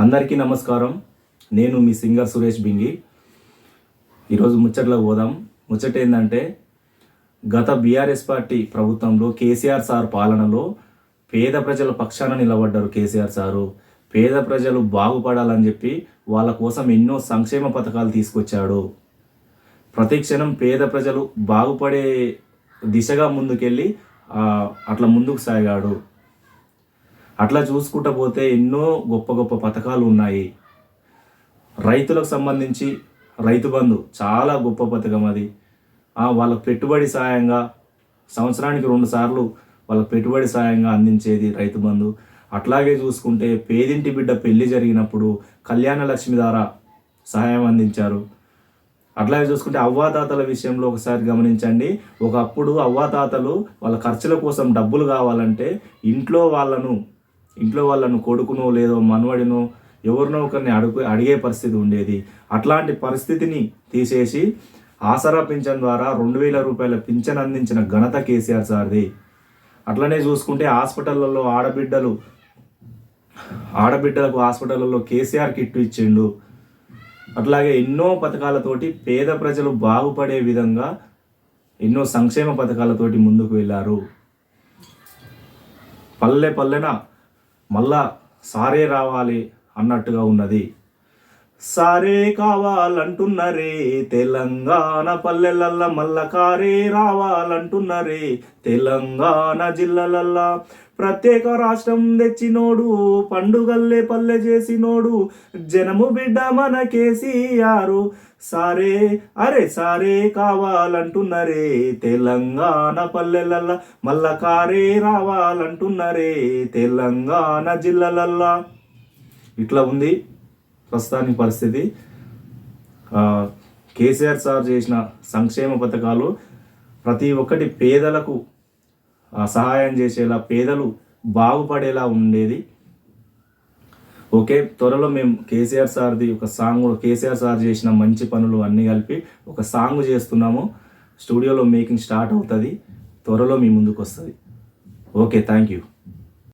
అందరికీ నమస్కారం. నేను మీ సింగర్ సురేష్ బింగి. ఈరోజు ముచ్చట్లో పోదాం. ముచ్చట ఏంటంటే గత బీఆర్ఎస్ పార్టీ ప్రభుత్వంలో కేసీఆర్ సార్ పాలనలో పేద ప్రజల పక్షాన నిలబడ్డారు కేసీఆర్ సారు. పేద ప్రజలు బాగుపడాలని చెప్పి వాళ్ళ కోసం ఎన్నో సంక్షేమ పథకాలు తీసుకొచ్చాడు. ప్రతి క్షణం పేద ప్రజలు బాగుపడే దిశగా ముందుకెళ్ళి అట్లా ముందుకు సాగాడు. అట్లా చూసుకుంటూ పోతే ఎన్నో గొప్ప గొప్ప పథకాలు ఉన్నాయి. రైతులకు సంబంధించి రైతు బంధు చాలా గొప్ప పథకం అది. వాళ్ళకు పెట్టుబడి సాయంగా సంవత్సరానికి రెండు సార్లు వాళ్ళకి పెట్టుబడి సాయంగా అందించేది రైతు బంధు. అట్లాగే చూసుకుంటే పేదింటి బిడ్డ పెళ్ళి జరిగినప్పుడు కళ్యాణ లక్ష్మి ద్వారా సహాయం అందించారు. అట్లాగే చూసుకుంటే అవ్వాతాతల విషయంలో ఒకసారి గమనించండి. ఒకప్పుడు అవ్వాతాతలు వాళ్ళ ఖర్చుల కోసం డబ్బులు కావాలంటే ఇంట్లో వాళ్ళను ఇంట్లో వాళ్ళను కొడుకునో లేదో మనవడినో ఎవరినో ఒకరిని అడుగు అడిగే పరిస్థితి ఉండేది. అట్లాంటి పరిస్థితిని తీసేసి ఆసరా పింఛన్ ద్వారా రెండు వేల రూపాయల పింఛన్ అందించిన ఘనత కేసీఆర్ సార్ది. అట్లనే చూసుకుంటే హాస్పిటళ్ళల్లో ఆడబిడ్డలు ఆడబిడ్డలకు హాస్పిటళ్ళలో కేసీఆర్ కిట్ ఇచ్చిండు. అట్లాగే ఎన్నో పథకాలతోటి పేద ప్రజలు బాగుపడే విధంగా ఎన్నో సంక్షేమ పథకాలతోటి ముందుకు వెళ్ళారు. పల్లె పల్లెన మళ్ళా సారే రావాలి అన్నట్టుగా ఉన్నది. సారే కావాలంటున్నరే తెలంగాణ పల్లెలల్ల మల్ల కారే రావాలంటున్నరే తెలంగాణ జిల్లాలల్లా. ప్రత్యేక రాష్ట్రం తెచ్చినోడు పండుగల్లే పల్లె చేసినోడు జనము బిడ్డ మన కేసీఆరు సారే అరే సారే కావాలంటున్నరే తెలంగాణ పల్లెలల్ల మల్ల కారే రావాలంటున్నరే తెలంగాణ జిల్లాలల్లా. ఇట్లా ఉంది. ప్రస్తుతానికి పరిస్థితి కేసీఆర్ సార్ చేసిన సంక్షేమ పథకాలు ప్రతి ఒక్కటి పేదలకు సహాయం చేసేలా పేదలు బాగుపడేలా ఉండేది. ఓకే త్వరలో మేము కేసీఆర్ సార్ది ఒక సాంగ్ కేసీఆర్ సార్ చేసిన మంచి పనులు అన్నీ కలిపి ఒక సాంగ్ చేస్తున్నాము. స్టూడియోలో మేకింగ్ స్టార్ట్ అవుతుంది త్వరలో మీ ముందుకు వస్తుంది ఓకే థ్యాంక్ యూ.